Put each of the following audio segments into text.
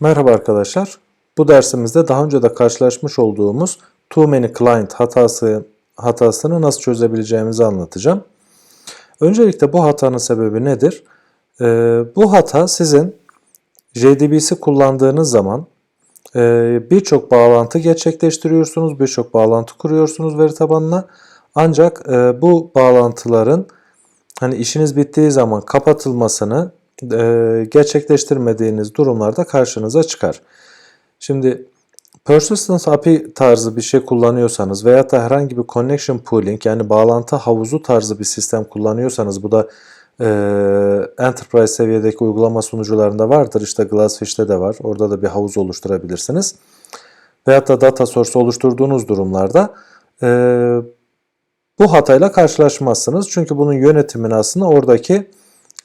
Merhaba arkadaşlar. Bu dersimizde daha önce de karşılaşmış olduğumuz too many client hatası hatasını nasıl çözebileceğimizi anlatacağım. Öncelikle bu hatanın sebebi nedir? Ee, bu hata sizin JDBC kullandığınız zaman e, birçok bağlantı gerçekleştiriyorsunuz, birçok bağlantı kuruyorsunuz veri tabanına. Ancak e, bu bağlantıların hani işiniz bittiği zaman kapatılmasını gerçekleştirmediğiniz durumlarda karşınıza çıkar. Şimdi Persistence API tarzı bir şey kullanıyorsanız veya da herhangi bir connection pooling yani bağlantı havuzu tarzı bir sistem kullanıyorsanız bu da e, enterprise seviyedeki uygulama sunucularında vardır. İşte Glassfish'te de var. Orada da bir havuz oluşturabilirsiniz. Veyahut da data source oluşturduğunuz durumlarda e, bu hatayla karşılaşmazsınız. Çünkü bunun yönetimini aslında oradaki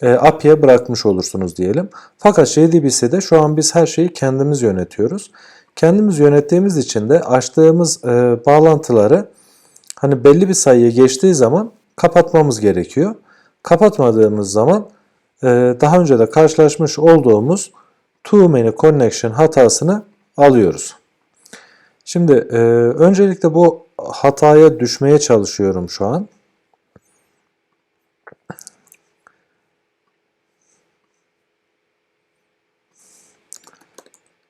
e, API'ye bırakmış olursunuz diyelim. Fakat JDBC'de şu an biz her şeyi kendimiz yönetiyoruz. Kendimiz yönettiğimiz için de açtığımız e, bağlantıları hani belli bir sayıya geçtiği zaman kapatmamız gerekiyor. Kapatmadığımız zaman e, daha önce de karşılaşmış olduğumuz too many connection hatasını alıyoruz. Şimdi e, öncelikle bu hataya düşmeye çalışıyorum şu an.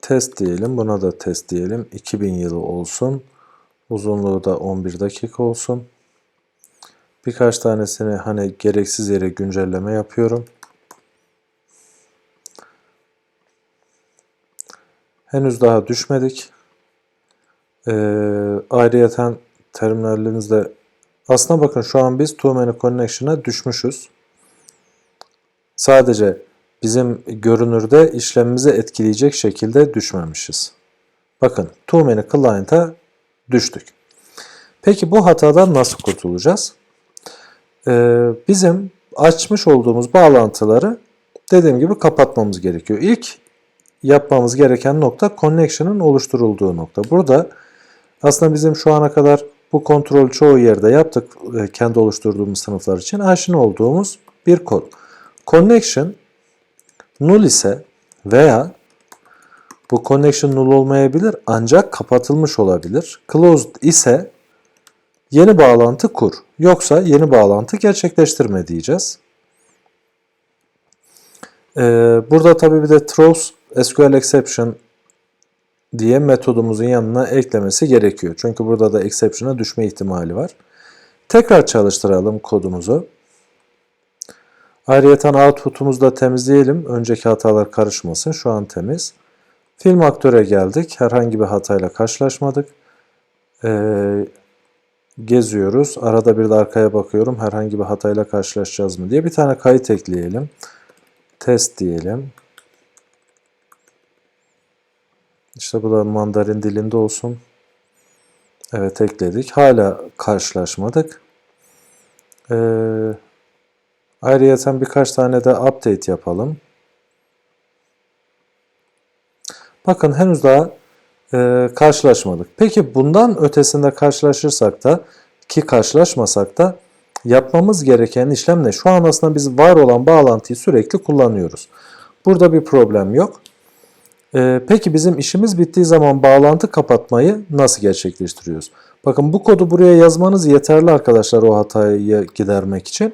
Test diyelim. Buna da test diyelim. 2000 yılı olsun. Uzunluğu da 11 dakika olsun. Birkaç tanesini hani gereksiz yere güncelleme yapıyorum. Henüz daha düşmedik. Ee, ayrıyeten terminalinizde aslına bakın şu an biz Too Many Connection'a düşmüşüz. Sadece bizim görünürde işlemimizi etkileyecek şekilde düşmemişiz. Bakın Too Many Client'a düştük. Peki bu hatadan nasıl kurtulacağız? Ee, bizim açmış olduğumuz bağlantıları dediğim gibi kapatmamız gerekiyor. İlk yapmamız gereken nokta connection'ın oluşturulduğu nokta. Burada aslında bizim şu ana kadar bu kontrol çoğu yerde yaptık e, kendi oluşturduğumuz sınıflar için aşina olduğumuz bir kod. Connection null ise veya bu connection null olmayabilir ancak kapatılmış olabilir. Closed ise yeni bağlantı kur. Yoksa yeni bağlantı gerçekleştirme diyeceğiz. Ee, burada tabii bir de throws SQL exception diye metodumuzun yanına eklemesi gerekiyor. Çünkü burada da exception'a düşme ihtimali var. Tekrar çalıştıralım kodumuzu. Ayrıyeten output'umuzu da temizleyelim. Önceki hatalar karışmasın. Şu an temiz. Film aktöre geldik. Herhangi bir hatayla karşılaşmadık. Ee, geziyoruz. Arada bir de arkaya bakıyorum. Herhangi bir hatayla karşılaşacağız mı diye. Bir tane kayıt ekleyelim. Test diyelim. İşte bu da mandarin dilinde olsun. Evet ekledik. Hala karşılaşmadık. Ee, ayrıca birkaç tane de update yapalım. Bakın henüz daha e, karşılaşmadık. Peki bundan ötesinde karşılaşırsak da ki karşılaşmasak da yapmamız gereken işlem ne? Şu an aslında biz var olan bağlantıyı sürekli kullanıyoruz. Burada bir problem yok. Ee, peki bizim işimiz bittiği zaman bağlantı kapatmayı nasıl gerçekleştiriyoruz? Bakın bu kodu buraya yazmanız yeterli arkadaşlar o hatayı gidermek için.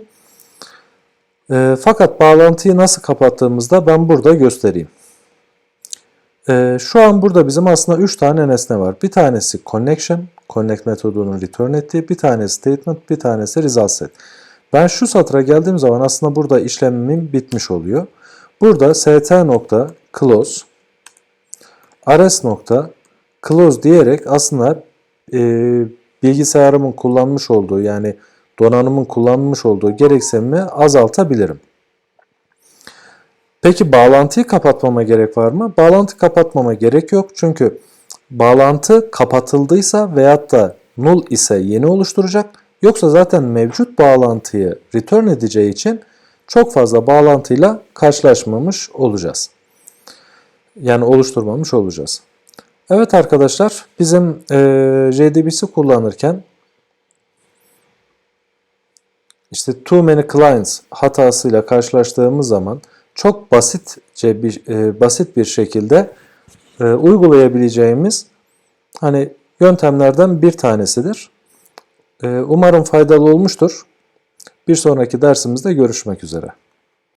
Ee, fakat bağlantıyı nasıl kapattığımızda ben burada göstereyim. Ee, şu an burada bizim aslında 3 tane nesne var. Bir tanesi connection, connect metodunun return ettiği, bir tanesi statement, bir tanesi result set. Ben şu satıra geldiğim zaman aslında burada işlemim bitmiş oluyor. Burada st.close rs nokta close diyerek aslında e, bilgisayarımın kullanmış olduğu yani donanımın kullanmış olduğu gereksinimi azaltabilirim. Peki bağlantıyı kapatmama gerek var mı? Bağlantı kapatmama gerek yok. Çünkü bağlantı kapatıldıysa veyahut da null ise yeni oluşturacak. Yoksa zaten mevcut bağlantıyı return edeceği için çok fazla bağlantıyla karşılaşmamış olacağız. Yani oluşturmamış olacağız. Evet arkadaşlar bizim e, JDBC kullanırken işte too many clients hatasıyla karşılaştığımız zaman çok basitçe bir e, basit bir şekilde e, uygulayabileceğimiz hani yöntemlerden bir tanesidir. E, umarım faydalı olmuştur. Bir sonraki dersimizde görüşmek üzere.